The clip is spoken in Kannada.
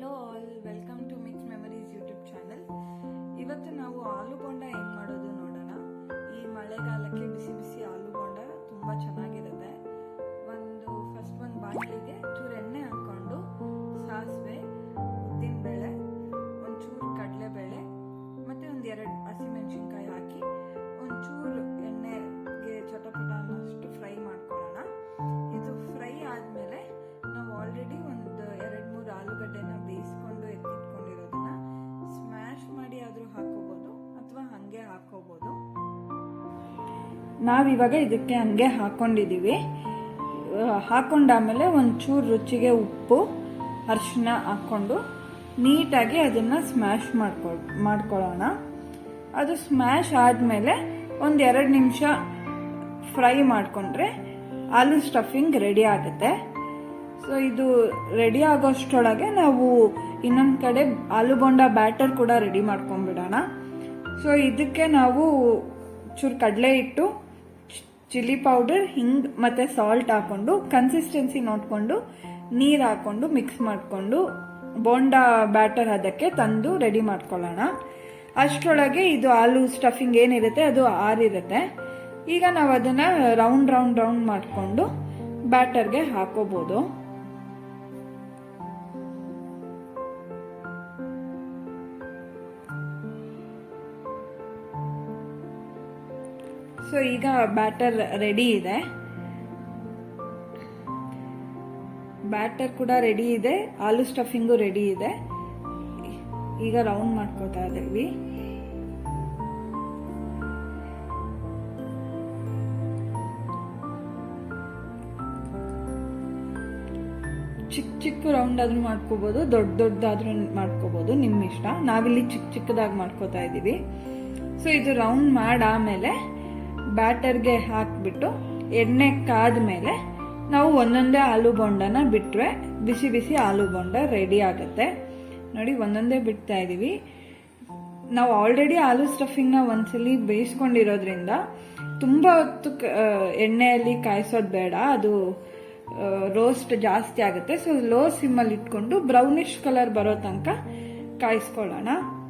hello all welcome to mixed memories youtube channel. ನಾವಿವಾಗ ಇದಕ್ಕೆ ಹಂಗೆ ಹಾಕೊಂಡಾದಮೇಲೆ ಹಾಕೊಂಡಾಮೇಲೆ ಒಂಚೂರು ರುಚಿಗೆ ಉಪ್ಪು ಅರಿಶಿನ ಹಾಕ್ಕೊಂಡು ನೀಟಾಗಿ ಅದನ್ನು ಸ್ಮ್ಯಾಶ್ ಮಾಡ್ಕೊ, ಮಾಡ್ಕೊಳ್ಳೋಣ. ಅದು ಸ್ಮ್ಯಾಶ್ ಆದಮೇಲೆ ಒಂದು ಎರಡು ನಿಮಿಷ ಫ್ರೈ ಮಾಡಿಕೊಂಡ್ರೆ ಆಲೂ ಸ್ಟಫಿಂಗ್ ರೆಡಿ ಆಗುತ್ತೆ. ಸೊ ಇದು ರೆಡಿ ಆಗೋಷ್ಟೊಳಗೆ ನಾವು ಇನ್ನೊಂದು ಕಡೆ ಆಲೂ ಬ್ಯಾಟರ್ ಕೂಡ ರೆಡಿ ಮಾಡ್ಕೊಂಡ್ಬಿಡೋಣ. ಸೊ ಇದಕ್ಕೆ ನಾವು ಚೂರು ಕಡಲೆ ಹಿಟ್ಟು ಚಿಲ್ಲಿ ಪೌಡರ್, ಹಿಂಗ್ ಮತ್ತೆ ಸಾಲ್ಟ್ ಹಾಕೊಂಡು ಕನ್ಸಿಸ್ಟೆನ್ಸಿ ನೋಡಿಕೊಂಡು, ನೀರು ಹಾಕೊಂಡು ಮಿಕ್ಸ್ ಮಾಡಿಕೊಂಡು, ಬೋಂಡ ಬ್ಯಾಟರ್ ಅದಕ್ಕೆ ತಂದು ರೆಡಿ ಮಾಡ್ಕೊಳ್ಳೋಣ. ಅಷ್ಟರೊಳಗೆ ಇದು ಆಲೂ ಸ್ಟಫಿಂಗ್ ಏನಿರುತ್ತೆ ಅದು ಆರಿರುತ್ತೆ. ಈಗ ನಾವು ಅದನ್ನ ರೌಂಡ್ ರೌಂಡ್ ರೌಂಡ್ ಮಾಡಿಕೊಂಡು ಬ್ಯಾಟರ್ಗೆ ಹಾಕೋಬಹುದು ಸೊ ಈಗ ಬ್ಯಾಟರ್ ರೆಡಿ ಇದೆ. ಬ್ಯಾಟರ್ ಕೂಡ ರೆಡಿ ಇದೆ. ಆಲೂ ಸ್ಟಫಿಂಗು ರೆಡಿ ಇದೆ. ಈಗ ರೌಂಡ್ ಮಾಡ್ಕೋತಾ ಇದ್ದೀವಿ. ಚಿಕ್ಕ ಚಿಕ್ಕ ರೌಂಡ್ ಆದ್ರೂ ಮಾಡ್ಕೋಬಹುದು ದೊಡ್ಡ ದೊಡ್ಡದಾದ್ರೂ ಮಾಡ್ಕೋಬಹುದು ನಿಮ್ಮ ಇಷ್ಟ ನಾವಿಲ್ಲಿ ಚಿಕ್ಕ ಚಿಕ್ಕದಾಗಿ ಮಾಡ್ಕೋತಾ ಇದ್ದೀವಿ. ಸೊ ಇದು ರೌಂಡ್ ಮಾಡಾದ್ಮೇಲೆ ಬ್ಯಾಟರ್ಗೆ ಹಾಕಿಬಿಟ್ಟು ಎಣ್ಣೆ ಕಾದ ಮೇಲೆ ನಾವು ಒಂದೊಂದೇ ಆಲೂ ಬೋಂಡನ ಬಿಟ್ಟರೆ ಬಿಸಿ ಬಿಸಿ ಆಲೂ ಬೋಂಡ ರೆಡಿ ಆಗುತ್ತೆ. ನೋಡಿ, ಒಂದೊಂದೇ ಬಿಡ್ತಾ ಇದ್ದೀವಿ ನಾವು ಆಲ್ರೆಡಿ ಆಲೂ ಸ್ಟಫಿಂಗ್ನ ಒಂದ್ಸಲಿ ಬೇಯಿಸ್ಕೊಂಡಿರೋದ್ರಿಂದ ತುಂಬ ಹೊತ್ತು ಎಣ್ಣೆಯಲ್ಲಿ ಕಾಯಿಸೋದು ಬೇಡ. ಅದು ರೋಸ್ಟ್ ಜಾಸ್ತಿ ಆಗುತ್ತೆ. ಸೊ ಲೋ ಸಿಮ್ಮಲ್ಲಿ ಇಟ್ಕೊಂಡು ಬ್ರೌನಿಶ್ ಕಲರ್ ಬರೋ ತನಕ ಕಾಯಿಸ್ಕೊಳ್ಳೋಣ.